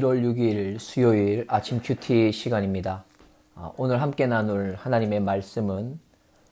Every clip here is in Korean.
1월 6일 수요일 아침 큐티 시간입니다. 아, 오늘 함께 나눌 하나님의 말씀은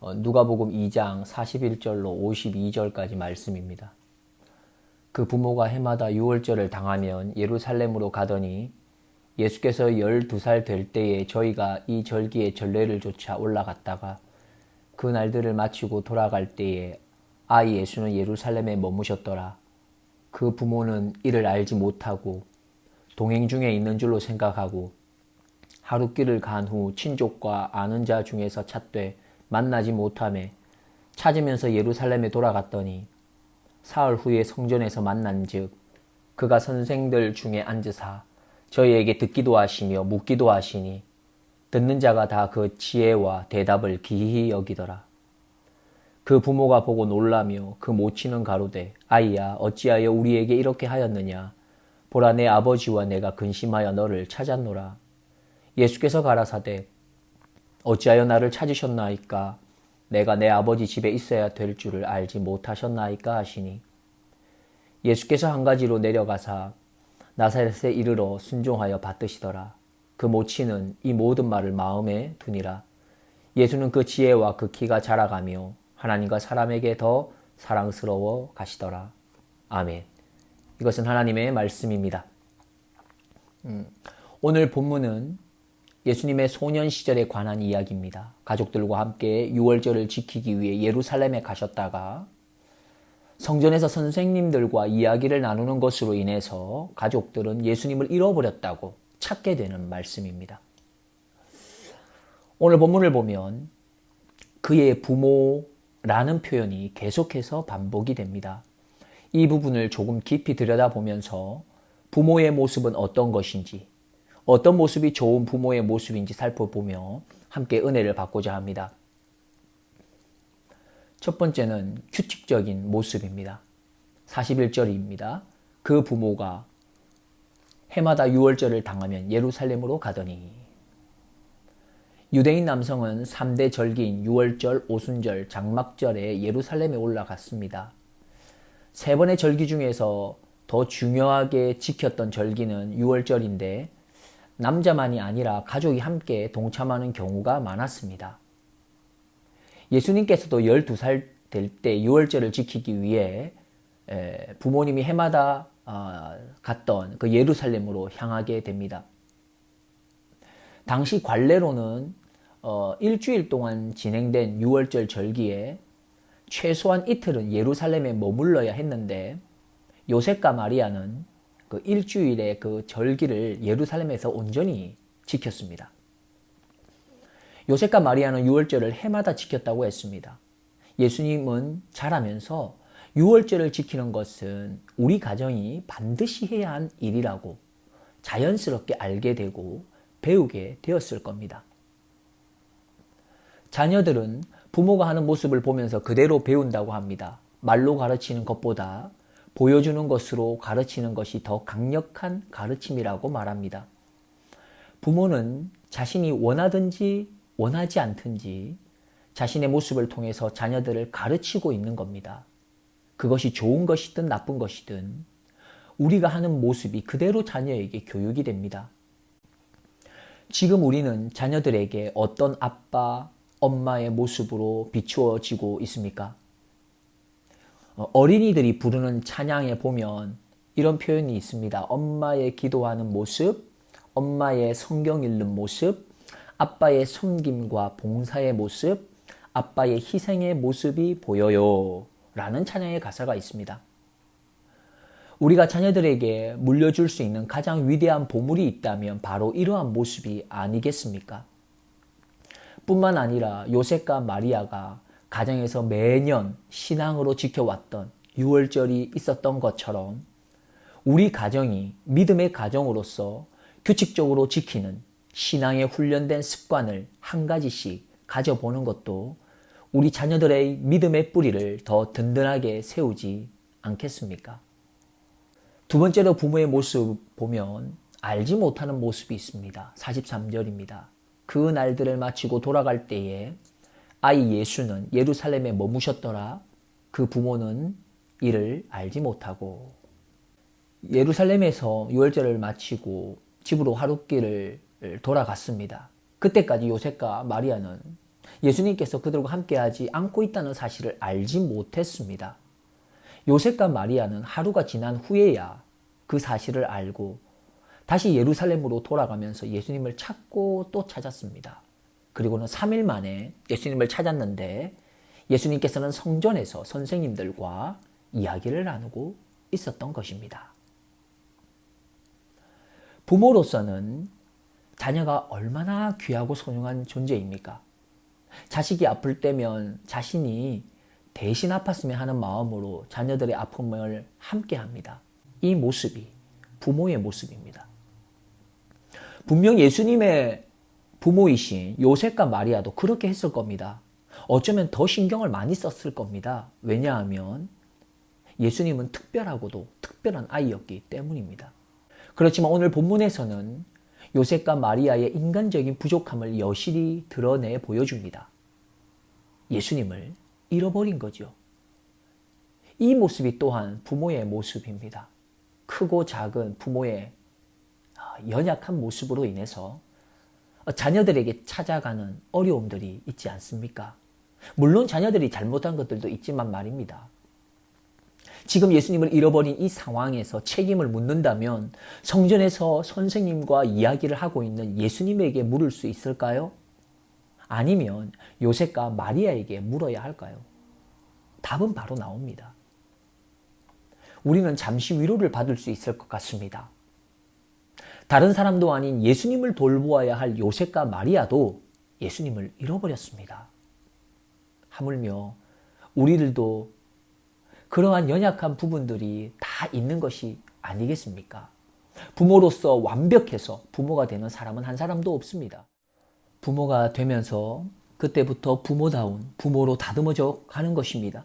어, 누가복음 2장 41절로 52절까지 말씀입니다. 그 부모가 해마다 유월절을 당하면 예루살렘으로 가더니 예수께서 12살 될 때에 저희가 이 절기의 전례를 조차 올라갔다가 그 날들을 마치고 돌아갈 때에 아이 예수는 예루살렘에 머무셨더라. 그 부모는 이를 알지 못하고 동행 중에 있는 줄로 생각하고 하루 길을 간 후 친족과 아는 자 중에서 찾되 만나지 못함에 찾으면서 예루살렘에 돌아갔더니 사흘 후에 성전에서 만난즉 그가 선생들 중에 앉으사 저희에게 듣기도 하시며 묻기도 하시니 듣는 자가 다 그 지혜와 대답을 기히 여기더라. 그 부모가 보고 놀라며 그 모치는 가로되 아이야 어찌하여 우리에게 이렇게 하였느냐 보라 내 아버지와 내가 근심하여 너를 찾았노라. 예수께서 가라사대 어찌하여 나를 찾으셨나이까? 내가 내 아버지 집에 있어야 될 줄을 알지 못하셨나이까 하시니. 예수께서 한 가지로 내려가사 나사렛에 이르러 순종하여 받드시더라. 그 모치는 이 모든 말을 마음에 두니라. 예수는 그 지혜와 그 키가 자라가며 하나님과 사람에게 더 사랑스러워 가시더라. 아멘. 이것은 하나님의 말씀입니다. 음, 오늘 본문은 예수님의 소년 시절에 관한 이야기입니다. 가족들과 함께 6월절을 지키기 위해 예루살렘에 가셨다가 성전에서 선생님들과 이야기를 나누는 것으로 인해서 가족들은 예수님을 잃어버렸다고 찾게 되는 말씀입니다. 오늘 본문을 보면 그의 부모 라는 표현이 계속해서 반복이 됩니다. 이 부분을 조금 깊이 들여다보면서 부모의 모습은 어떤 것인지, 어떤 모습이 좋은 부모의 모습인지 살펴보며 함께 은혜를 받고자 합니다. 첫 번째는 규칙적인 모습입니다. 41절입니다. 그 부모가 해마다 6월절을 당하면 예루살렘으로 가더니 유대인 남성은 3대 절기인 6월절, 오순절, 장막절에 예루살렘에 올라갔습니다. 세 번의 절기 중에서 더 중요하게 지켰던 절기는 6월절인데 남자만이 아니라 가족이 함께 동참하는 경우가 많았습니다. 예수님께서도 12살 될 때 6월절을 지키기 위해 부모님이 해마다 아, 갔던 그 예루살렘으로 향하게 됩니다. 당시 관례로는 어, 일주일 동안 진행된 6월절 절기에 최소한 이틀은 예루살렘에 머물러야 했는데 요셉과 마리아는 그 일주일의 그 절기를 예루살렘에서 온전히 지켰습니다. 요셉과 마리아는 6월절을 해마다 지켰다고 했습니다. 예수님은 자라면서 6월절을 지키는 것은 우리 가정이 반드시 해야 한 일이라고 자연스럽게 알게 되고 배우게 되었을 겁니다. 자녀들은 부모가 하는 모습을 보면서 그대로 배운다고 합니다. 말로 가르치는 것보다 보여주는 것으로 가르치는 것이 더 강력한 가르침이라고 말합니다. 부모는 자신이 원하든지 원하지 않든지 자신의 모습을 통해서 자녀들을 가르치고 있는 겁니다. 그것이 좋은 것이든 나쁜 것이든 우리가 하는 모습이 그대로 자녀에게 교육이 됩니다. 지금 우리는 자녀들에게 어떤 아빠, 엄마의 모습으로 비추어지고 있습니까? 어, 어린이들이 부르는 찬양에 보면 이런 표현이 있습니다. 엄마의 기도하는 모습, 엄마의 성경 읽는 모습, 아빠의 섬김과 봉사의 모습, 아빠의 희생의 모습이 보여요. 라는 찬양의 가사가 있습니다. 우리가 자녀들에게 물려줄 수 있는 가장 위대한 보물이 있다면 바로 이러한 모습이 아니겠습니까? 뿐만 아니라 요셉과 마리아가 가정에서 매년 신앙으로 지켜왔던 6월절이 있었던 것처럼 우리 가정이 믿음의 가정으로서 규칙적으로 지키는 신앙에 훈련된 습관을 한 가지씩 가져보는 것도 우리 자녀들의 믿음의 뿌리를 더 든든하게 세우지 않겠습니까? 두 번째로 부모의 모습 보면 알지 못하는 모습이 있습니다. 43절입니다. 그 날들을 마치고 돌아갈 때에 아이 예수는 예루살렘에 머무셨더라. 그 부모는 이를 알지 못하고 예루살렘에서 유월절을 마치고 집으로 하룻길을 돌아갔습니다. 그때까지 요셉과 마리아는 예수님께서 그들과 함께하지 않고 있다는 사실을 알지 못했습니다. 요셉과 마리아는 하루가 지난 후에야 그 사실을 알고 다시 예루살렘으로 돌아가면서 예수님을 찾고 또 찾았습니다. 그리고는 3일 만에 예수님을 찾았는데 예수님께서는 성전에서 선생님들과 이야기를 나누고 있었던 것입니다. 부모로서는 자녀가 얼마나 귀하고 소중한 존재입니까? 자식이 아플 때면 자신이 대신 아팠으면 하는 마음으로 자녀들의 아픔을 함께 합니다. 이 모습이 부모의 모습입니다. 분명 예수님의 부모이신 요셉과 마리아도 그렇게 했을 겁니다. 어쩌면 더 신경을 많이 썼을 겁니다. 왜냐하면 예수님은 특별하고도 특별한 아이였기 때문입니다. 그렇지만 오늘 본문에서는 요셉과 마리아의 인간적인 부족함을 여실히 드러내 보여줍니다. 예수님을 잃어버린 거죠. 이 모습이 또한 부모의 모습입니다. 크고 작은 부모의 아, 연약한 모습으로 인해서 자녀들에게 찾아가는 어려움들이 있지 않습니까? 물론 자녀들이 잘못한 것들도 있지만 말입니다. 지금 예수님을 잃어버린 이 상황에서 책임을 묻는다면 성전에서 선생님과 이야기를 하고 있는 예수님에게 물을 수 있을까요? 아니면 요셉과 마리아에게 물어야 할까요? 답은 바로 나옵니다. 우리는 잠시 위로를 받을 수 있을 것 같습니다. 다른 사람도 아닌 예수님을 돌보아야 할 요셉과 마리아도 예수님을 잃어버렸습니다. 하물며 우리들도 그러한 연약한 부분들이 다 있는 것이 아니겠습니까? 부모로서 완벽해서 부모가 되는 사람은 한 사람도 없습니다. 부모가 되면서 그때부터 부모다운 부모로 다듬어져 가는 것입니다.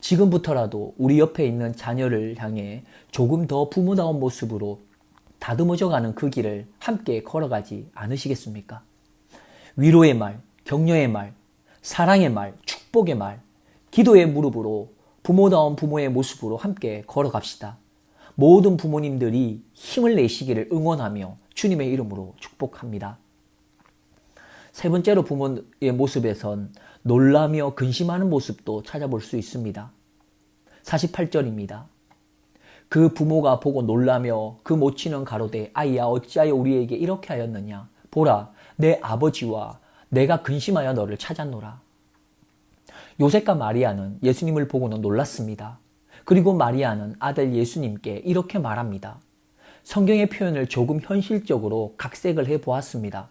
지금부터라도 우리 옆에 있는 자녀를 향해 조금 더 부모다운 모습으로 다듬어져 가는 그 길을 함께 걸어가지 않으시겠습니까? 위로의 말, 격려의 말, 사랑의 말, 축복의 말, 기도의 무릎으로 부모다운 부모의 모습으로 함께 걸어갑시다. 모든 부모님들이 힘을 내시기를 응원하며 주님의 이름으로 축복합니다. 세 번째로 부모의 모습에선 놀라며 근심하는 모습도 찾아볼 수 있습니다. 48절입니다. 그 부모가 보고 놀라며 그 모치는 가로되 아이야 어찌하여 우리에게 이렇게 하였느냐 보라 내 아버지와 내가 근심하여 너를 찾았노라. 요셉과 마리아는 예수님을 보고는 놀랐습니다. 그리고 마리아는 아들 예수님께 이렇게 말합니다. 성경의 표현을 조금 현실적으로 각색을 해 보았습니다.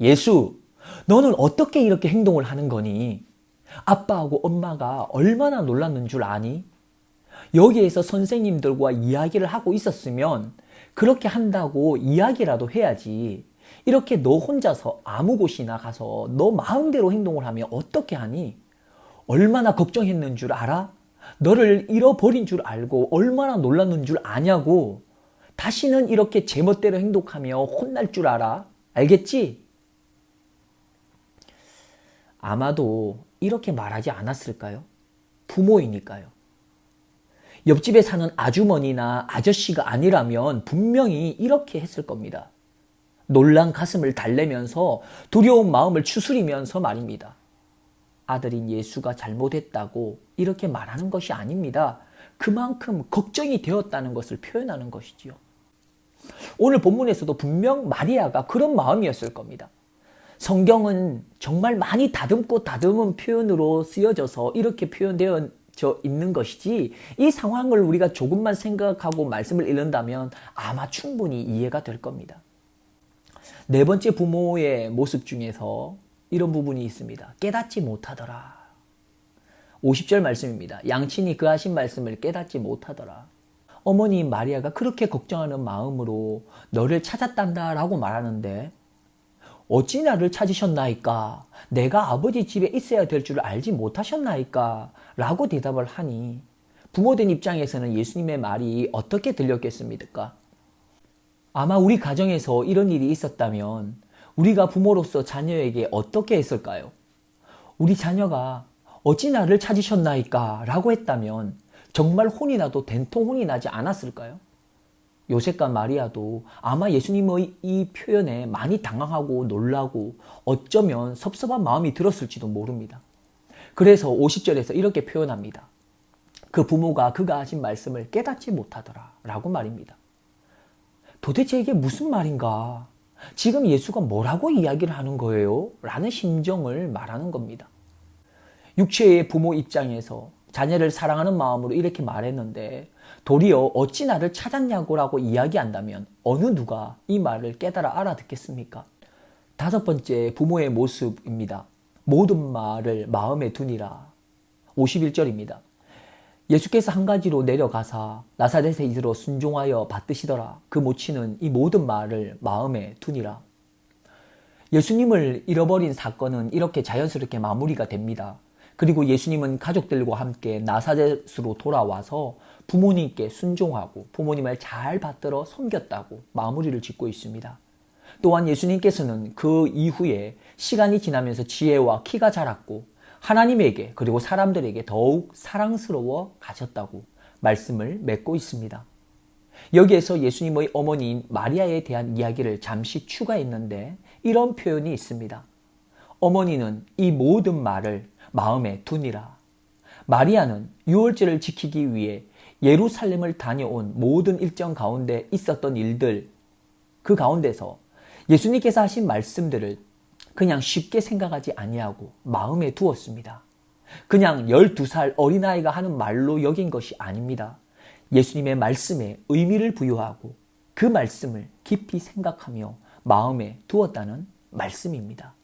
예수, 너는 어떻게 이렇게 행동을 하는 거니? 아빠하고 엄마가 얼마나 놀랐는 줄 아니? 여기에서 선생님들과 이야기를 하고 있었으면 그렇게 한다고 이야기라도 해야지. 이렇게 너 혼자서 아무 곳이나 가서 너 마음대로 행동을 하면 어떻게 하니? 얼마나 걱정했는 줄 알아? 너를 잃어버린 줄 알고 얼마나 놀랐는 줄 아냐고. 다시는 이렇게 제멋대로 행동하며 혼날 줄 알아? 알겠지? 아마도 이렇게 말하지 않았을까요? 부모이니까요. 옆집에 사는 아주머니나 아저씨가 아니라면 분명히 이렇게 했을 겁니다. 놀란 가슴을 달래면서 두려운 마음을 추스리면서 말입니다. 아들인 예수가 잘못했다고 이렇게 말하는 것이 아닙니다. 그만큼 걱정이 되었다는 것을 표현하는 것이지요. 오늘 본문에서도 분명 마리아가 그런 마음이었을 겁니다. 성경은 정말 많이 다듬고 다듬은 표현으로 쓰여져서 이렇게 표현되어 있는 것이지 이 상황을 우리가 조금만 생각하고 말씀을 읽는다면 아마 충분히 이해가 될 겁니다. 네 번째 부모의 모습 중에서 이런 부분이 있습니다. 깨닫지 못하더라. 50절 말씀입니다. 양친이 그 하신 말씀을 깨닫지 못하더라. 어머니 마리아가 그렇게 걱정하는 마음으로 너를 찾았단다 라고 말하는데 어찌 나를 찾으셨나이까? 내가 아버지 집에 있어야 될 줄 알지 못하셨나이까? 라고 대답을 하니 부모된 입장에서는 예수님의 말이 어떻게 들렸겠습니까? 아마 우리 가정에서 이런 일이 있었다면 우리가 부모로서 자녀에게 어떻게 했을까요? 우리 자녀가 어찌 나를 찾으셨나이까? 라고 했다면 정말 혼이 나도 된통 혼이 나지 않았을까요? 요셉과 마리아도 아마 예수님의 이 표현에 많이 당황하고 놀라고 어쩌면 섭섭한 마음이 들었을지도 모릅니다. 그래서 50절에서 이렇게 표현합니다. 그 부모가 그가 하신 말씀을 깨닫지 못하더라 라고 말입니다. 도대체 이게 무슨 말인가? 지금 예수가 뭐라고 이야기를 하는 거예요? 라는 심정을 말하는 겁니다. 육체의 부모 입장에서 자녀를 사랑하는 마음으로 이렇게 말했는데 도리어 어찌 나를 찾았냐고라고 이야기한다면 어느 누가 이 말을 깨달아 알아듣겠습니까? 다섯 번째 부모의 모습입니다. 모든 말을 마음에 두니라. 51절입니다. 예수께서 한 가지로 내려가사 나사렛에 이르러 순종하여 받드시더라. 그 모치는 이 모든 말을 마음에 두니라. 예수님을 잃어버린 사건은 이렇게 자연스럽게 마무리가 됩니다. 그리고 예수님은 가족들과 함께 나사렛으로 돌아와서 부모님께 순종하고 부모님을 잘 받들어 섬겼다고 마무리를 짓고 있습니다. 또한 예수님께서는 그 이후에 시간이 지나면서 지혜와 키가 자랐고 하나님에게 그리고 사람들에게 더욱 사랑스러워 가셨다고 말씀을 맺고 있습니다. 여기에서 예수님의 어머니인 마리아에 대한 이야기를 잠시 추가했는데 이런 표현이 있습니다. 어머니는 이 모든 말을 마음에 두니라. 마리아는 유월절을 지키기 위해 예루살렘을 다녀온 모든 일정 가운데 있었던 일들, 그 가운데서 예수님께서 하신 말씀들을 그냥 쉽게 생각하지 아니하고 마음에 두었습니다. 그냥 12살 어린아이가 하는 말로 여긴 것이 아닙니다. 예수님의 말씀에 의미를 부여하고 그 말씀을 깊이 생각하며 마음에 두었다는 말씀입니다.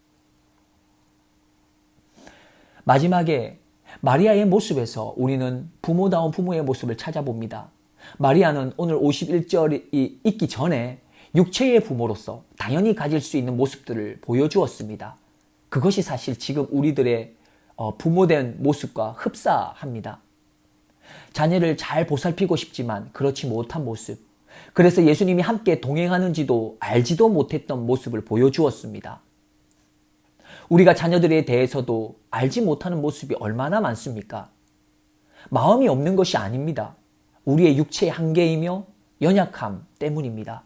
마지막에 마리아의 모습에서 우리는 부모다운 부모의 모습을 찾아봅니다. 마리아는 오늘 51절이 있기 전에 육체의 부모로서 당연히 가질 수 있는 모습들을 보여주었습니다. 그것이 사실 지금 우리들의 어, 부모된 모습과 흡사합니다. 자녀를 잘 보살피고 싶지만 그렇지 못한 모습. 그래서 예수님이 함께 동행하는지도 알지도 못했던 모습을 보여주었습니다. 우리가 자녀들에 대해서도 알지 못하는 모습이 얼마나 많습니까? 마음이 없는 것이 아닙니다. 우리의 육체의 한계이며 연약함 때문입니다.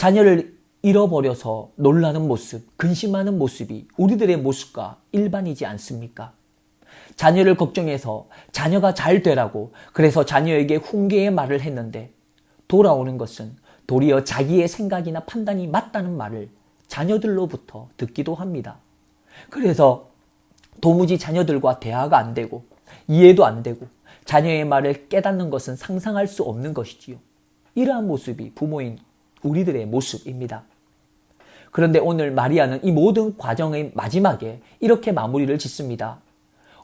자녀를 잃어버려서 놀라는 모습, 근심하는 모습이 우리들의 모습과 일반이지 않습니까? 자녀를 걱정해서 자녀가 잘 되라고 그래서 자녀에게 훈계의 말을 했는데 돌아오는 것은 도리어 자기의 생각이나 판단이 맞다는 말을 자녀들로부터 듣기도 합니다. 그래서 도무지 자녀들과 대화가 안 되고 이해도 안 되고 자녀의 말을 깨닫는 것은 상상할 수 없는 것이지요. 이러한 모습이 부모인 우리들의 모습입니다. 그런데 오늘 마리아는 이 모든 과정의 마지막에 이렇게 마무리를 짓습니다.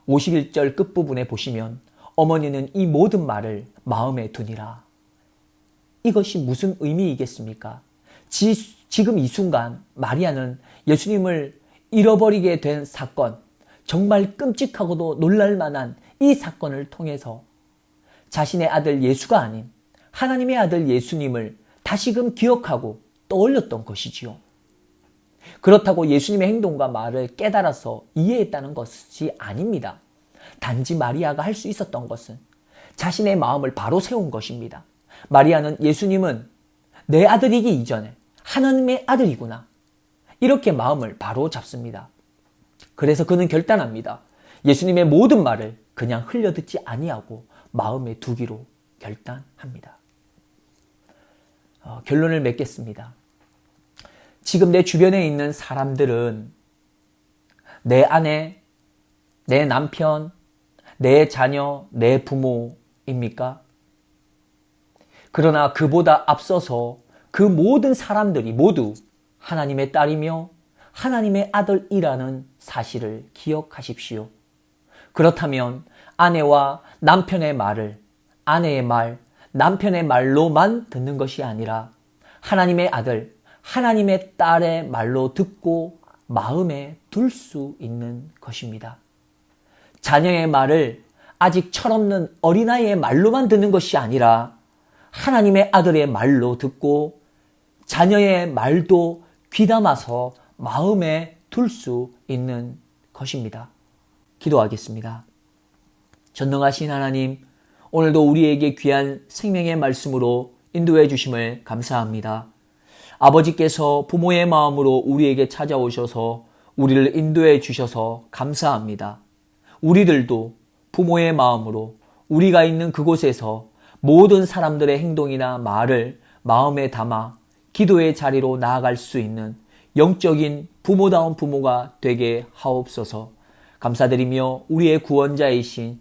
51절 끝부분에 보시면 어머니는 이 모든 말을 마음에 두니라. 이것이 무슨 의미이겠습니까? 지, 지금 이 순간 마리아는 예수님을 잃어버리게 된 사건, 정말 끔찍하고도 놀랄 만한 이 사건을 통해서 자신의 아들 예수가 아닌 하나님의 아들 예수님을 다시금 기억하고 떠올렸던 것이지요. 그렇다고 예수님의 행동과 말을 깨달아서 이해했다는 것이 아닙니다. 단지 마리아가 할 수 있었던 것은 자신의 마음을 바로 세운 것입니다. 마리아는 예수님은 내 아들이기 이전에 하나님의 아들이구나. 이렇게 마음을 바로 잡습니다. 그래서 그는 결단합니다. 예수님의 모든 말을 그냥 흘려듣지 아니하고 마음에 두기로 결단합니다. 어, 결론을 맺겠습니다. 지금 내 주변에 있는 사람들은 내 아내, 내 남편, 내 자녀, 내 부모입니까? 그러나 그보다 앞서서 그 모든 사람들이 모두 하나님의 딸이며 하나님의 아들이라는 사실을 기억하십시오. 그렇다면 아내와 남편의 말을 아내의 말, 남편의 말로만 듣는 것이 아니라 하나님의 아들, 하나님의 딸의 말로 듣고 마음에 둘 수 있는 것입니다. 자녀의 말을 아직 철없는 어린아이의 말로만 듣는 것이 아니라 하나님의 아들의 말로 듣고 자녀의 말도 귀담아서 마음에 둘 수 있는 것입니다. 기도하겠습니다. 전능하신 하나님, 오늘도 우리에게 귀한 생명의 말씀으로 인도해 주심을 감사합니다. 아버지께서 부모의 마음으로 우리에게 찾아오셔서 우리를 인도해 주셔서 감사합니다. 우리들도 부모의 마음으로 우리가 있는 그곳에서 모든 사람들의 행동이나 말을 마음에 담아 기도의 자리로 나아갈 수 있는 영적인 부모다운 부모가 되게 하옵소서 감사드리며 우리의 구원자이신